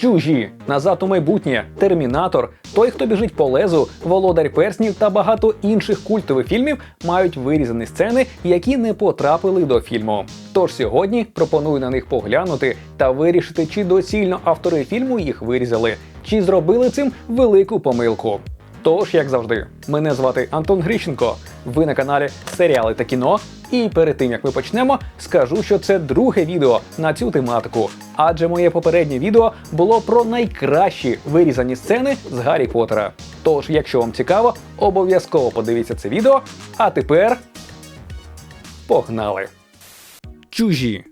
Чужі, назад у майбутнє, Термінатор, той, хто біжить по лезу, Володар перснів та багато інших культових фільмів мають вирізані сцени, які не потрапили до фільму. Тож сьогодні пропоную на них поглянути та вирішити, чи доцільно автори фільму їх вирізали, чи зробили цим велику помилку. Тож, як завжди, мене звати Антон Грищенко. Ви на каналі Серіали та кіно. І перед тим як ми почнемо, скажу, що це друге відео на цю тематику. Адже моє попереднє відео було про найкращі вирізані сцени з Гаррі Поттера. Тож, якщо вам цікаво, обов'язково подивіться це відео. А тепер погнали! Чужі.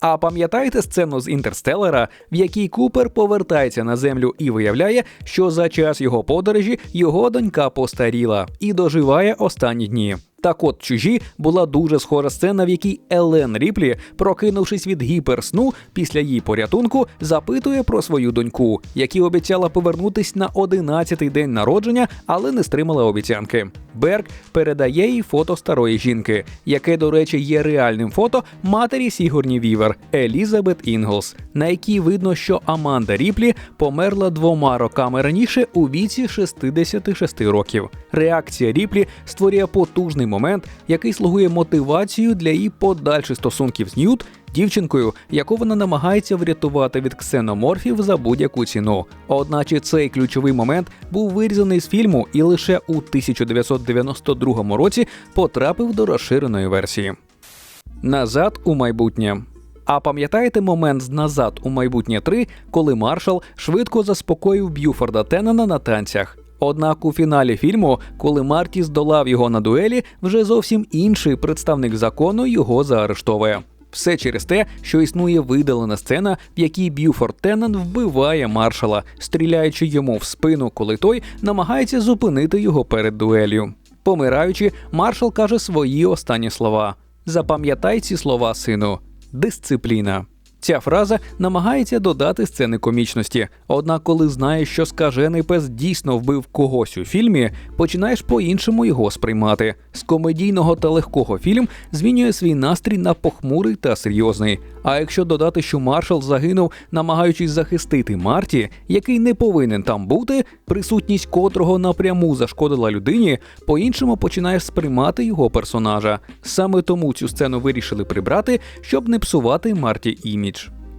А пам'ятаєте сцену з Інтерстеллара, в якій Купер повертається на землю і виявляє, що за час його подорожі його донька постаріла і доживає останні дні. Так от чужі була дуже схожа сцена, в якій Елен Ріплі, прокинувшись від гіперсну після її порятунку, запитує про свою доньку, які обіцяла повернутись на 11-й день народження, але не стримала обіцянки. Берг передає їй фото старої жінки, яке, до речі, є реальним фото матері Сігурні Вівер Елізабет Інглс, на якій видно, що Аманда Ріплі померла двома роками раніше у віці 66 років. Реакція Ріплі створює потужний момент, який слугує мотивацією для її подальших стосунків з Ньют, дівчинкою, яку вона намагається врятувати від ксеноморфів за будь-яку ціну. Одначе цей ключовий момент був вирізаний з фільму і лише у 1992 році потрапив до розширеної версії. Назад у майбутнє. А пам'ятаєте момент з назад у майбутнє 3, коли маршал швидко заспокоїв Б'юфорда Теннена на танцях? Однак у фіналі фільму, коли Марті здолав його на дуелі, вже зовсім інший представник закону його заарештовує. Все через те, що існує видалена сцена, в якій Б'юфорд Теннен вбиває маршала, стріляючи йому в спину, коли той намагається зупинити його перед дуелью. Помираючи, маршал каже свої останні слова: Запам'ятай ці слова, сину, дисципліна. Ця фраза намагається додати сцени комічності. Однак, коли знаєш, що скажений пес дійсно вбив когось у фільмі, починаєш по-іншому його сприймати. З комедійного та легкого фільм змінює свій настрій на похмурий та серйозний. А якщо додати, що маршал загинув, намагаючись захистити Марті, який не повинен там бути, присутність котрого напряму зашкодила людині, по-іншому починаєш сприймати його персонажа. Саме тому цю сцену вирішили прибрати, щоб не псувати Марті імідж.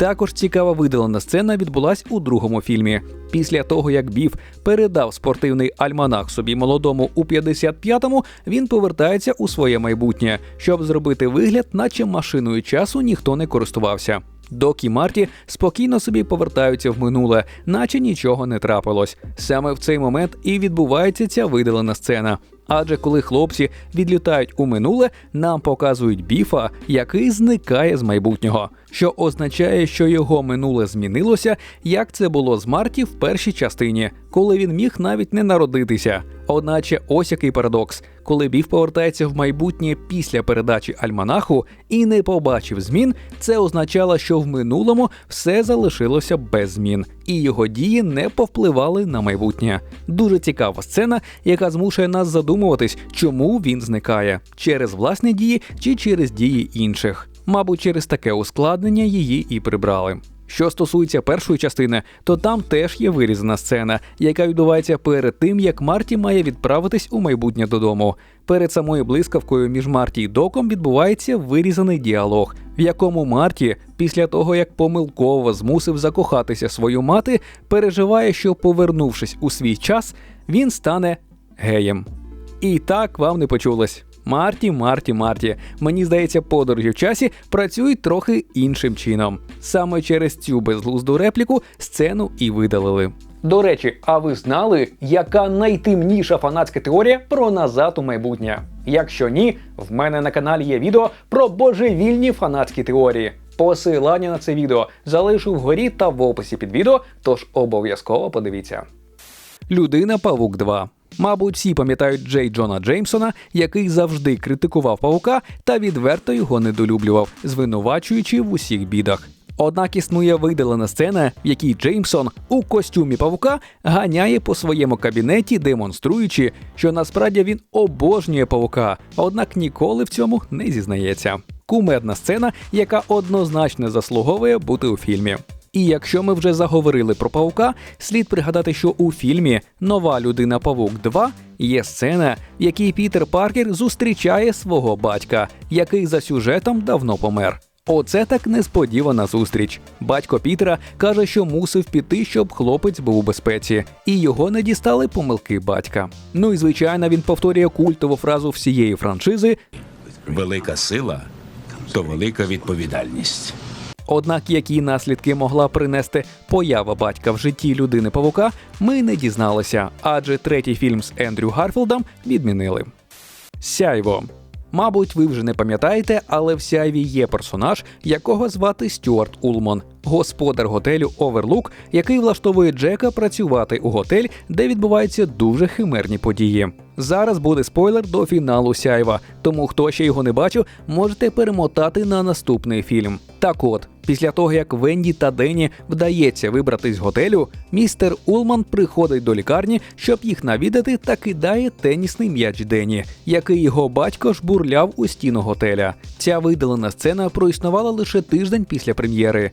Також цікава видалена сцена відбулась у другому фільмі. Після того, як Біф передав спортивний альманах собі молодому у 55-му, він повертається у своє майбутнє, щоб зробити вигляд, наче машиною часу ніхто не користувався. Док і Марті спокійно собі повертаються в минуле, наче нічого не трапилось. Саме в цей момент і відбувається ця видалена сцена. Адже коли хлопці відлітають у минуле, нам показують біфа, який зникає з майбутнього, що означає, що його минуле змінилося, як це було з Марті в першій частині, коли він міг навіть не народитися. Одначе, ось який парадокс, коли біф повертається в майбутнє після передачі альманаху і не побачив змін, це означало, що в минулому все залишилося без змін, і його дії не повпливали на майбутнє. Дуже цікава сцена, яка змушує нас задумуватись, чому він зникає через власні дії чи через дії інших. Мабуть, через таке ускладнення її і прибрали. Що стосується першої частини, то там теж є вирізана сцена, яка відбувається перед тим, як Марті має відправитись у майбутнє додому. Перед самою блискавкою між Марті і Доком відбувається вирізаний діалог, в якому Марті, після того як помилково змусив закохатися свою мати, переживає, що, повернувшись у свій час, він стане геєм. І так вам не почулось. Марті, Марті, Марті. Мені здається, подорожі в часі працюють трохи іншим чином. Саме через цю безглузду репліку сцену і видалили. До речі, а ви знали, яка найтемніша фанатська теорія про назад у майбутнє? Якщо ні, в мене на каналі є відео про божевільні фанатські теорії. Посилання на це відео залишу вгорі та в описі під відео, тож обов'язково подивіться. Людина Павук 2 Мабуть, всі пам'ятають Джей Джона Джеймсона, який завжди критикував павука та відверто його недолюблював, звинувачуючи в усіх бідах. Однак існує видалена сцена, в якій Джеймсон у костюмі павука ганяє по своєму кабінеті, демонструючи, що насправді він обожнює павука, однак ніколи в цьому не зізнається. Кумедна сцена, яка однозначно заслуговує бути у фільмі. І якщо ми вже заговорили про павука, слід пригадати, що у фільмі Нова людина Павук 2 є сцена, в якій Пітер Паркер зустрічає свого батька, який за сюжетом давно помер. Оце так несподівана зустріч. Батько Пітера каже, що мусив піти, щоб хлопець був у безпеці, і його не дістали помилки батька. Ну і звичайно, він повторює культову фразу всієї франшизи Велика сила то велика відповідальність. Однак, які наслідки могла принести поява батька в житті людини павука, ми не дізналися, адже третій фільм з Ендрю Гарфілдом відмінили. Сяйво. Мабуть, ви вже не пам'ятаєте, але в сяйві є персонаж, якого звати Стюарт Улман, господар готелю Оверлук, який влаштовує Джека працювати у готель, де відбуваються дуже химерні події. Зараз буде спойлер до фіналу сяйва, тому хто ще його не бачив, можете перемотати на наступний фільм. Так от, після того як Венді та Дені вдається вибратись з готелю, містер Улман приходить до лікарні, щоб їх навідати, та кидає тенісний м'яч Дені, який його батько жбурляв у стіну готеля. Ця видалена сцена проіснувала лише тиждень після прем'єри,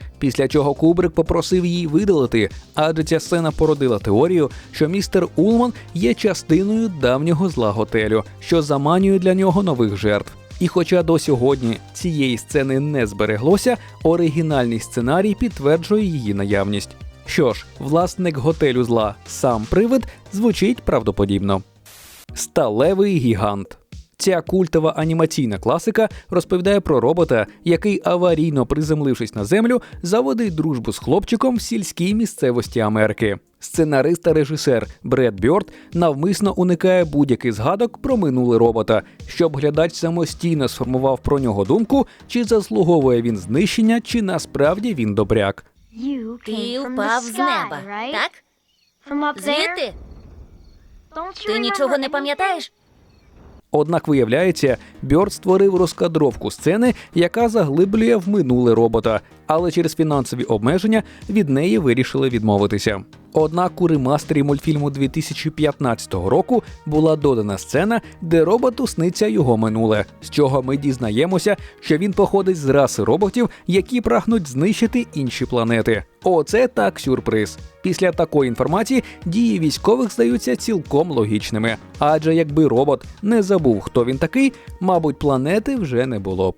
чого Кубрик попросив її видалити, адже ця сцена породила теорію, що містер Улман є частиною давнього зла готелю, що заманює для нього нових жертв. І хоча до сьогодні цієї сцени не збереглося, оригінальний сценарій підтверджує її наявність. Що ж, власник готелю зла сам привид звучить правдоподібно. Сталевий гігант. Ця культова анімаційна класика розповідає про робота, який аварійно приземлившись на землю, заводить дружбу з хлопчиком в сільській місцевості Америки. Сценарист та режисер Бред Бьорд навмисно уникає будь-яких згадок про минуле робота, щоб глядач самостійно сформував про нього думку, чи заслуговує він знищення, чи насправді він добряк. Ти впав з неба, right? так? Звідти? Ти нічого не anything? пам'ятаєш? Однак виявляється, Бьорд створив розкадровку сцени, яка заглиблює в минуле робота, але через фінансові обмеження від неї вирішили відмовитися. Однак у ремастері мультфільму 2015 року була додана сцена, де роботу сниться його минуле, з чого ми дізнаємося, що він походить з раси роботів, які прагнуть знищити інші планети. Оце так сюрприз. Після такої інформації дії військових здаються цілком логічними. Адже якби робот не забув, хто він такий, мабуть, планети вже не було б.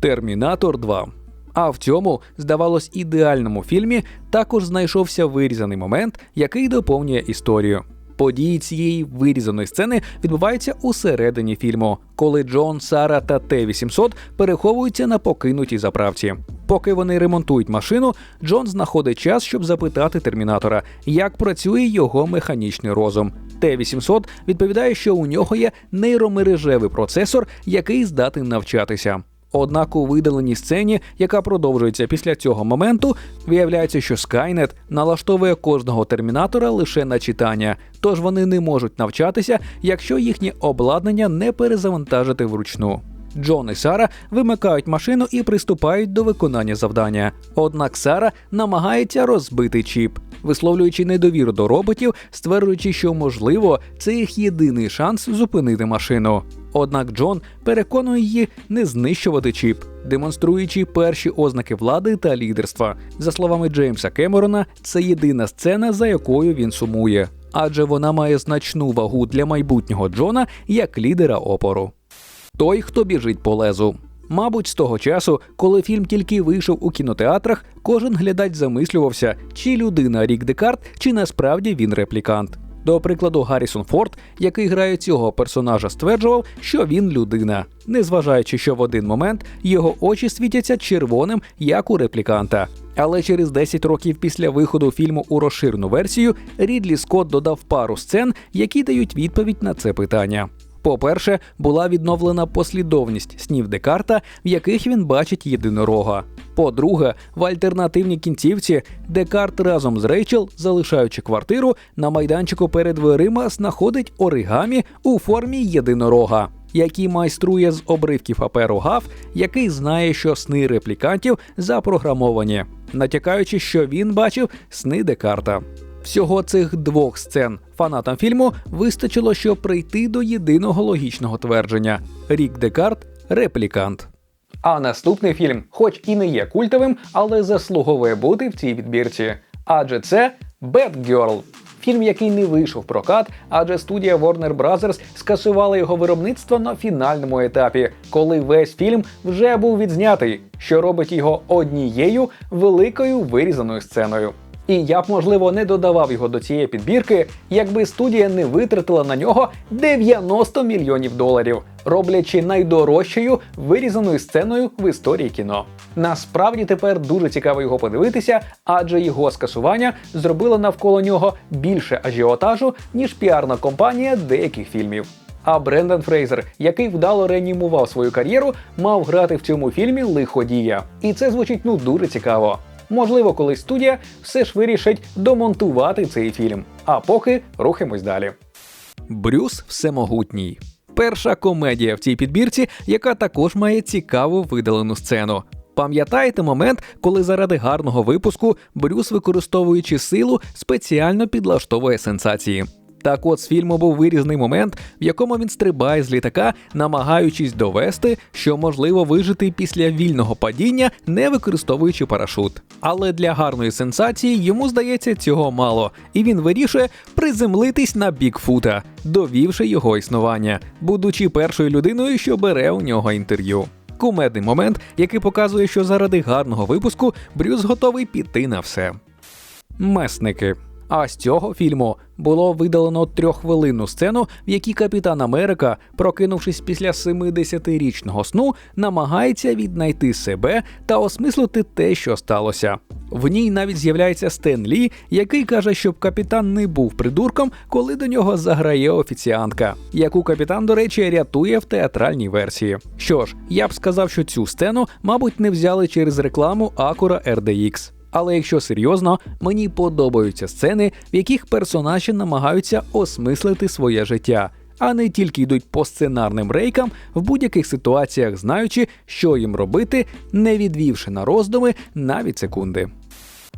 Термінатор 2. А в цьому, здавалось, ідеальному фільмі також знайшовся вирізаний момент, який доповнює історію. Події цієї вирізаної сцени відбуваються усередині фільму, коли Джон, Сара та Т-800 переховуються на покинутій заправці. Поки вони ремонтують машину, Джон знаходить час, щоб запитати термінатора, як працює його механічний розум. Т-800 відповідає, що у нього є нейромережевий процесор, який здатен навчатися. Однак у видаленій сцені, яка продовжується після цього моменту, виявляється, що Skynet налаштовує кожного термінатора лише на читання, тож вони не можуть навчатися, якщо їхнє обладнання не перезавантажити вручну. Джон і Сара вимикають машину і приступають до виконання завдання. Однак Сара намагається розбити чіп, висловлюючи недовіру до роботів, стверджуючи, що можливо це їх єдиний шанс зупинити машину. Однак Джон переконує її не знищувати чіп, демонструючи перші ознаки влади та лідерства. За словами Джеймса Кемерона, це єдина сцена, за якою він сумує, адже вона має значну вагу для майбутнього Джона як лідера опору. Той, хто біжить по лезу. Мабуть, з того часу, коли фільм тільки вийшов у кінотеатрах, кожен глядач замислювався, чи людина Рік Декарт, чи насправді він реплікант. До прикладу, Гаррісон Форд, який грає цього персонажа, стверджував, що він людина, незважаючи, що в один момент його очі світяться червоним, як у репліканта. Але через 10 років після виходу фільму у розширену версію Рідлі Скотт додав пару сцен, які дають відповідь на це питання. По-перше, була відновлена послідовність снів Декарта, в яких він бачить єдинорога. По-друге, в альтернативній кінцівці Декарт разом з Рейчел, залишаючи квартиру, на майданчику перед дверима знаходить оригамі у формі єдинорога, який майструє з обривків паперу гав, який знає, що сни реплікантів запрограмовані, натякаючи, що він бачив сни Декарта. Всього цих двох сцен фанатам фільму вистачило, щоб прийти до єдиного логічного твердження: Рік Декарт реплікант. А наступний фільм, хоч і не є культовим, але заслуговує бути в цій відбірці. Адже це Bad Girl. Фільм, який не вийшов прокат, адже студія Warner Bros. скасувала його виробництво на фінальному етапі, коли весь фільм вже був відзнятий, що робить його однією великою вирізаною сценою. І я б, можливо, не додавав його до цієї підбірки, якби студія не витратила на нього 90 мільйонів доларів, роблячи найдорожчою вирізаною сценою в історії кіно. Насправді тепер дуже цікаво його подивитися, адже його скасування зробило навколо нього більше ажіотажу, ніж піарна компанія деяких фільмів. А Брендан Фрейзер, який вдало реанімував свою кар'єру, мав грати в цьому фільмі лиходія. І це звучить ну дуже цікаво. Можливо, колись студія все ж вирішить домонтувати цей фільм. А поки рухаємось далі. Брюс Всемогутній. Перша комедія в цій підбірці, яка також має цікаву видалену сцену. Пам'ятаєте момент, коли заради гарного випуску Брюс, використовуючи силу, спеціально підлаштовує сенсації. Так от з фільму був вирізний момент, в якому він стрибає з літака, намагаючись довести, що можливо вижити після вільного падіння, не використовуючи парашут. Але для гарної сенсації йому здається цього мало, і він вирішує приземлитись на Бікфута, довівши його існування, будучи першою людиною, що бере у нього інтерв'ю. Кумедний момент, який показує, що заради гарного випуску Брюс готовий піти на все. Месники. А з цього фільму було видалено трьоххвилинну сцену, в якій капітан Америка, прокинувшись після 70-річного сну, намагається віднайти себе та осмислити те, що сталося. В ній навіть з'являється Стен Лі, який каже, щоб капітан не був придурком, коли до нього заграє офіціантка, яку капітан, до речі, рятує в театральній версії. Що ж, я б сказав, що цю сцену, мабуть, не взяли через рекламу Acura RDX. Але якщо серйозно, мені подобаються сцени, в яких персонажі намагаються осмислити своє життя, а не тільки йдуть по сценарним рейкам в будь-яких ситуаціях, знаючи, що їм робити, не відвівши на роздуми навіть секунди.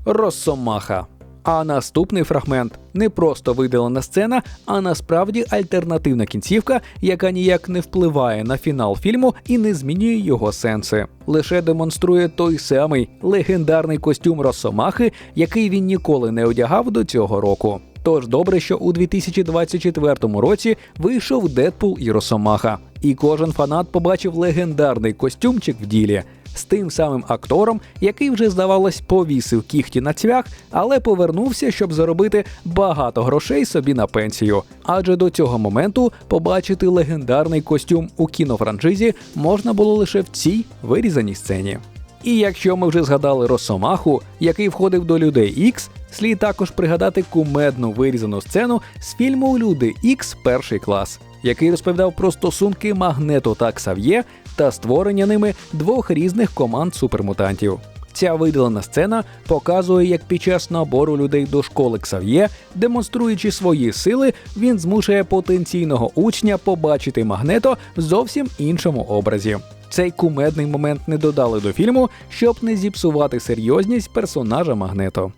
Росомаха. А наступний фрагмент не просто видалена сцена, а насправді альтернативна кінцівка, яка ніяк не впливає на фінал фільму і не змінює його сенси. Лише демонструє той самий легендарний костюм Росомахи, який він ніколи не одягав до цього року. Тож добре, що у 2024 році вийшов Дедпул і Росомаха, і кожен фанат побачив легендарний костюмчик в ділі з тим самим актором, який вже, здавалось, повісив кіхті на цвях, але повернувся, щоб заробити багато грошей собі на пенсію. Адже до цього моменту побачити легендарний костюм у кінофраншизі можна було лише в цій вирізаній сцені. І якщо ми вже згадали Росомаху, який входив до людей Ікс, слід також пригадати кумедну вирізану сцену з фільму Люди Ікс перший клас, який розповідав про стосунки Магнето та Ксав'є та створення ними двох різних команд супермутантів. Ця видалена сцена показує, як під час набору людей до школи Ксав'є, демонструючи свої сили, він змушує потенційного учня побачити магнето в зовсім іншому образі. Цей кумедний момент не додали до фільму, щоб не зіпсувати серйозність персонажа Магнето.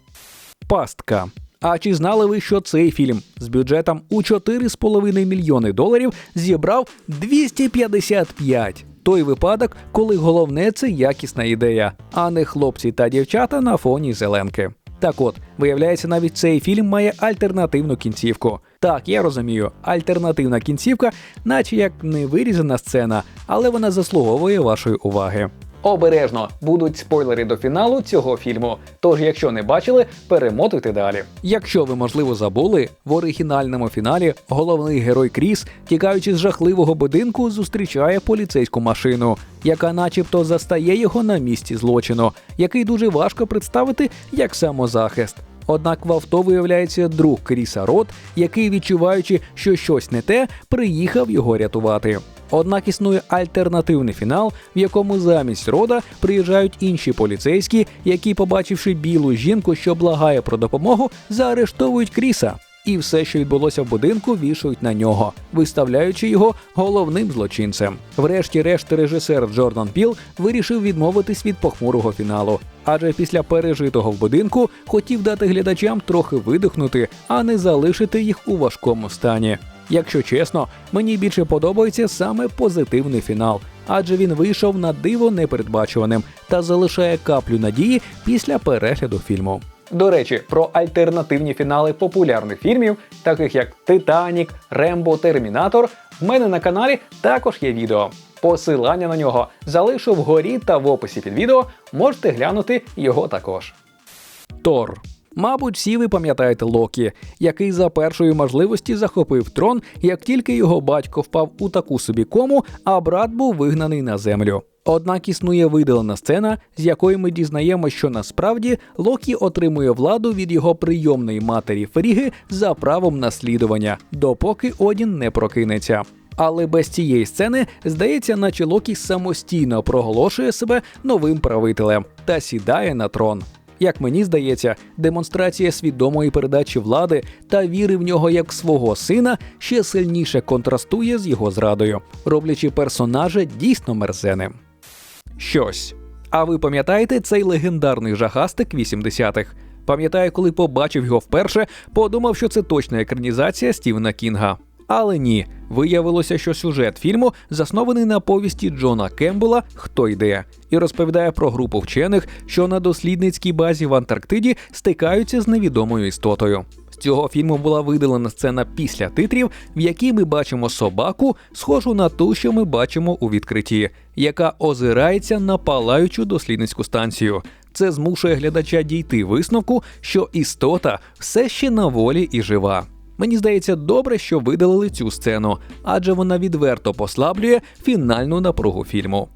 Пастка. А чи знали ви, що цей фільм з бюджетом у 4,5 мільйони доларів зібрав 255? Той випадок, коли головне це якісна ідея, а не хлопці та дівчата на фоні зеленки. Так от, виявляється, навіть цей фільм має альтернативну кінцівку. Так, я розумію, альтернативна кінцівка, наче як не вирізана сцена, але вона заслуговує вашої уваги. Обережно будуть спойлери до фіналу цього фільму. Тож, якщо не бачили, перемотуйте далі. Якщо ви, можливо, забули, в оригінальному фіналі головний герой Кріс, тікаючи з жахливого будинку, зустрічає поліцейську машину, яка, начебто, застає його на місці злочину, який дуже важко представити як самозахист. Однак в авто виявляється друг Кріса Рот, який, відчуваючи, що щось не те, приїхав його рятувати. Однак існує альтернативний фінал, в якому замість рода приїжджають інші поліцейські, які, побачивши білу жінку, що благає про допомогу, заарештовують Кріса. І все, що відбулося в будинку, вішають на нього, виставляючи його головним злочинцем. Врешті-решт, режисер Джордан Піл вирішив відмовитись від похмурого фіналу, адже після пережитого в будинку хотів дати глядачам трохи видихнути, а не залишити їх у важкому стані. Якщо чесно, мені більше подобається саме позитивний фінал, адже він вийшов на диво непередбачуваним та залишає каплю надії після перегляду фільму. До речі, про альтернативні фінали популярних фільмів, таких як Титанік, Рембо, Термінатор, в мене на каналі також є відео. Посилання на нього залишу вгорі та в описі під відео. Можете глянути його також. Тор. Мабуть, всі ви пам'ятаєте Локі, який за першої можливості захопив трон, як тільки його батько впав у таку собі кому, а брат був вигнаний на землю. Однак існує видалена сцена, з якої ми дізнаємося, що насправді Локі отримує владу від його прийомної матері Фріги за правом наслідування, допоки Одін не прокинеться. Але без цієї сцени здається, наче Локі самостійно проголошує себе новим правителем та сідає на трон. Як мені здається, демонстрація свідомої передачі влади та віри в нього як свого сина ще сильніше контрастує з його зрадою, роблячи персонажа дійсно мерзеним. Щось. А ви пам'ятаєте цей легендарний жахастик 80-х? Пам'ятаю, коли побачив його вперше, подумав, що це точна екранізація Стівена Кінга. Але ні, виявилося, що сюжет фільму заснований на повісті Джона Кембела Хто йде і розповідає про групу вчених, що на дослідницькій базі в Антарктиді стикаються з невідомою істотою. З цього фільму була видалена сцена після титрів, в якій ми бачимо собаку, схожу на ту, що ми бачимо у відкритті, яка озирається на палаючу дослідницьку станцію. Це змушує глядача дійти висновку, що істота все ще на волі і жива. Мені здається, добре, що видалили цю сцену, адже вона відверто послаблює фінальну напругу фільму.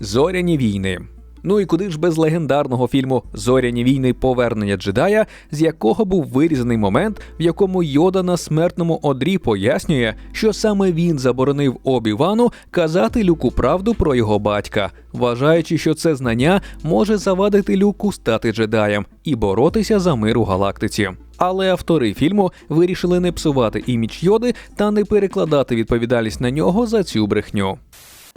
Зоряні війни. Ну і куди ж без легендарного фільму Зоряні війни повернення джедая, з якого був вирізаний момент, в якому Йода на смертному одрі пояснює, що саме він заборонив Обі-Вану казати люку правду про його батька, вважаючи, що це знання може завадити люку стати джедаєм і боротися за мир у галактиці. Але автори фільму вирішили не псувати імідж Йоди та не перекладати відповідальність на нього за цю брехню.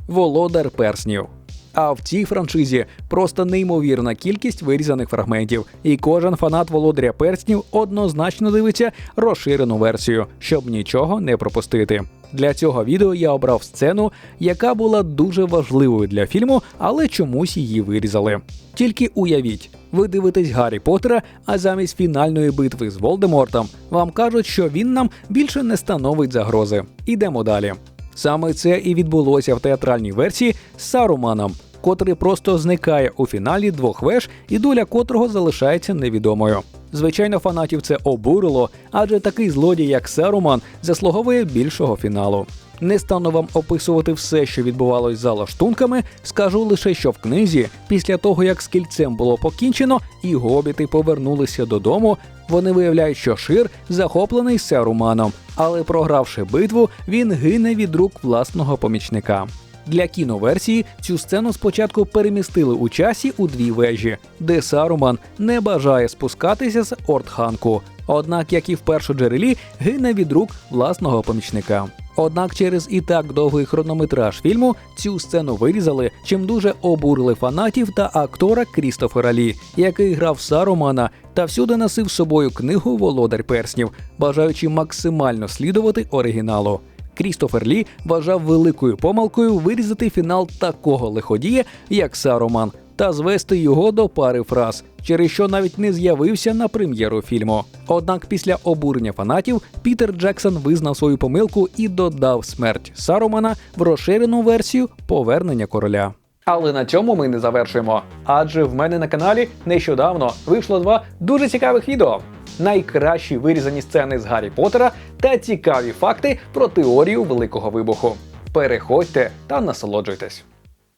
Володар перснів. А в цій франшизі просто неймовірна кількість вирізаних фрагментів, і кожен фанат володаря перснів однозначно дивиться розширену версію, щоб нічого не пропустити. Для цього відео я обрав сцену, яка була дуже важливою для фільму, але чомусь її вирізали. Тільки уявіть, ви дивитесь Гаррі Поттера, а замість фінальної битви з Волдемортом вам кажуть, що він нам більше не становить загрози. Ідемо далі. Саме це і відбулося в театральній версії з Саруманом, котрий просто зникає у фіналі двох веж, і доля котрого залишається невідомою. Звичайно, фанатів це обурило, адже такий злодій, як Саруман, заслуговує більшого фіналу. Не стану вам описувати все, що відбувалось за лаштунками, скажу лише, що в книзі, після того як з кільцем було покінчено, і гобіти повернулися додому, вони виявляють, що Шир захоплений Саруманом, але програвши битву, він гине від рук власного помічника. Для кіноверсії цю сцену спочатку перемістили у часі у дві вежі, де Саруман не бажає спускатися з Ортханку. Однак, як і в першоджерелі, гине від рук власного помічника. Однак через і так довгий хронометраж фільму цю сцену вирізали, чим дуже обурили фанатів та актора Крістофера Лі, який грав Сарумана та всюди носив з собою книгу Володар перснів, бажаючи максимально слідувати оригіналу. Крістофер Лі вважав великою помилкою вирізати фінал такого лиходія, як Саруман, та звести його до пари фраз, через що навіть не з'явився на прем'єру фільму. Однак після обурення фанатів Пітер Джексон визнав свою помилку і додав смерть Сарумана в розширену версію повернення короля. Але на цьому ми не завершуємо. Адже в мене на каналі нещодавно вийшло два дуже цікавих відео. Найкращі вирізані сцени з Гаррі Поттера та цікаві факти про теорію Великого вибуху. Переходьте та насолоджуйтесь.